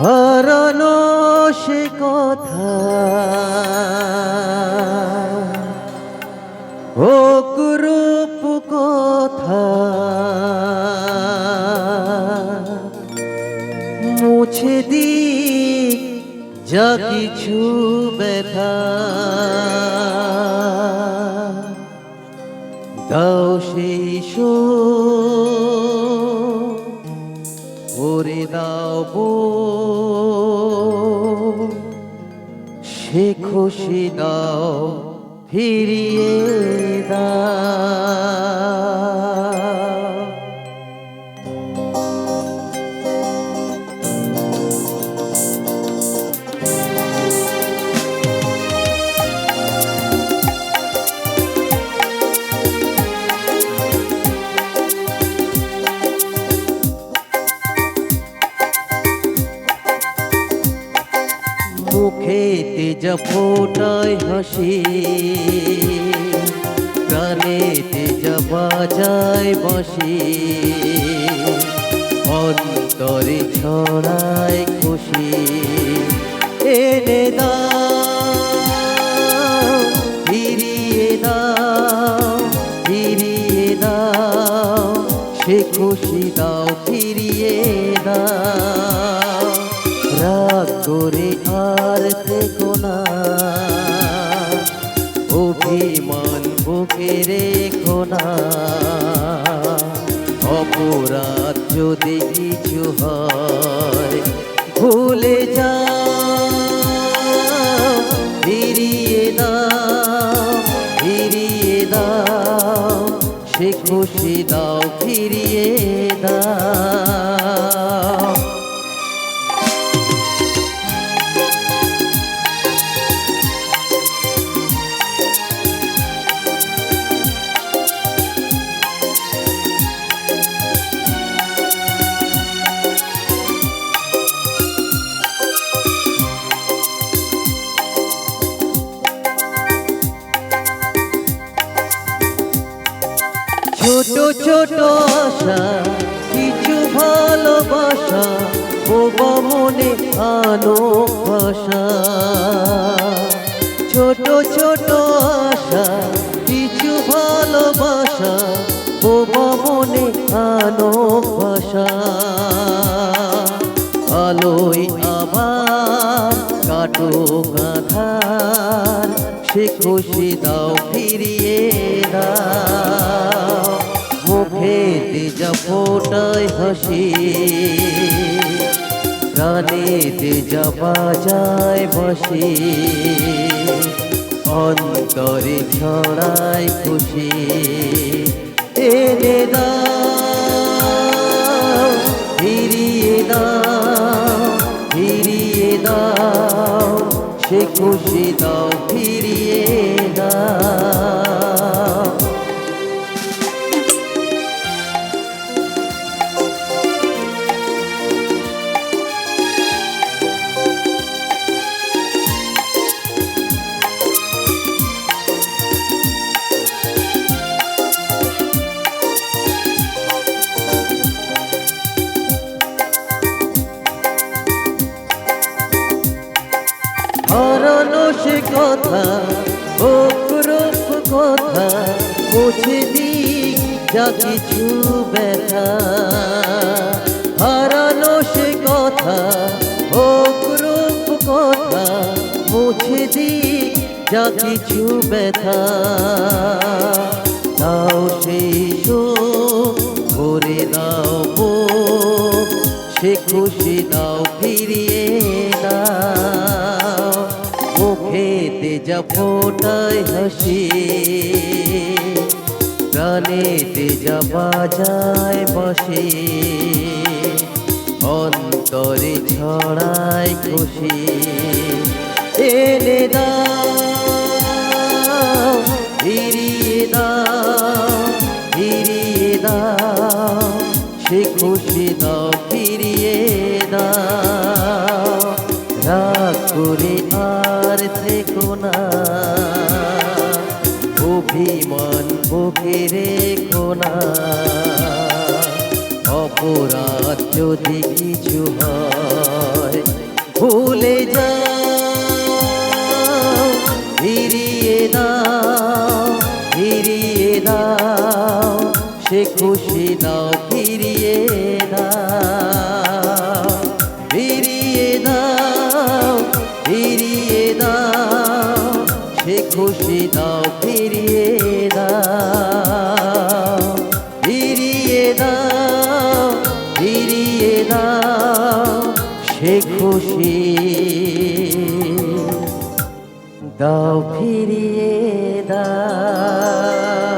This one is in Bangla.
হারানো সে কথা। ও কুরূপ কথা। মুছে দি যা কিছু ব্যথা। দাও সেই সুর, ওরে দাও বো সে খুশি দাও ফিরিয়ে দাও। যা ফোটায় হাসি প্রাণেতে যা বাজায় বাসি অন্তরে ছড়ায় খুশি। এনে দাও, ফিরিয়ে দাও ফিরিয়ে দাও। সে খুশি দাও, ফিরিয়ে দাও। করে আর থেকো না। অভিমান বুকে রেখো না। অপরাধ যদি কিছু হয়, ভুলে যাও, ফিরিয়ে দাও ফিরিয়ে দাও সে খুশি দাও, ফিরিয়ে দাও ছোট আশা, কিছু ভালোবাসা বোবা মনে আনো ভাষা ছোট ছোট আশা, কিছু ভালোবাসা বোবা মনে আনো ভাষা আলোয় আবার কাটো গাধার, সে খুশি দাও ফিরিয়ে দাও। মুখেতে যা ফোটায় হাসি। প্রাণেতে যা বাজায় বসে অন্তরে ছড়ায় খুশি। এনে দাও ফিরিয়ে দাও ফিরিয়ে দাও। সে খুশি দাও সে কথা রূপ কথা মুছে দিক যা কিছু ব্যথা। হারানো সে কথা রূপ কথা মুছে দিক যা কিছু ব্যথা। সেই সুখ ভরে দাও সে খুশি দাও ফিরিয়ে। যা ফোটায় হাসি। প্রাণেতে যা বাজায় বসে, অন্তরে ছড়ায় খুশি এনে দাও ফিরিয়ে দাও সে খুশি আর থেকো না। অভিমান বুকে রেখো না। অপরাধ যদি কিছু হয়, ভুলে যা ফিরিয়ে দাও ফিরিয়ে দাও, সে খুশি দাও ফিরিয়ে দাও। খুশি দাও ফিরিয়ে দাও ফিরিয়ে দাও ফিরিয়ে দাও সে খুশি দাও ফিরিয়ে দাও।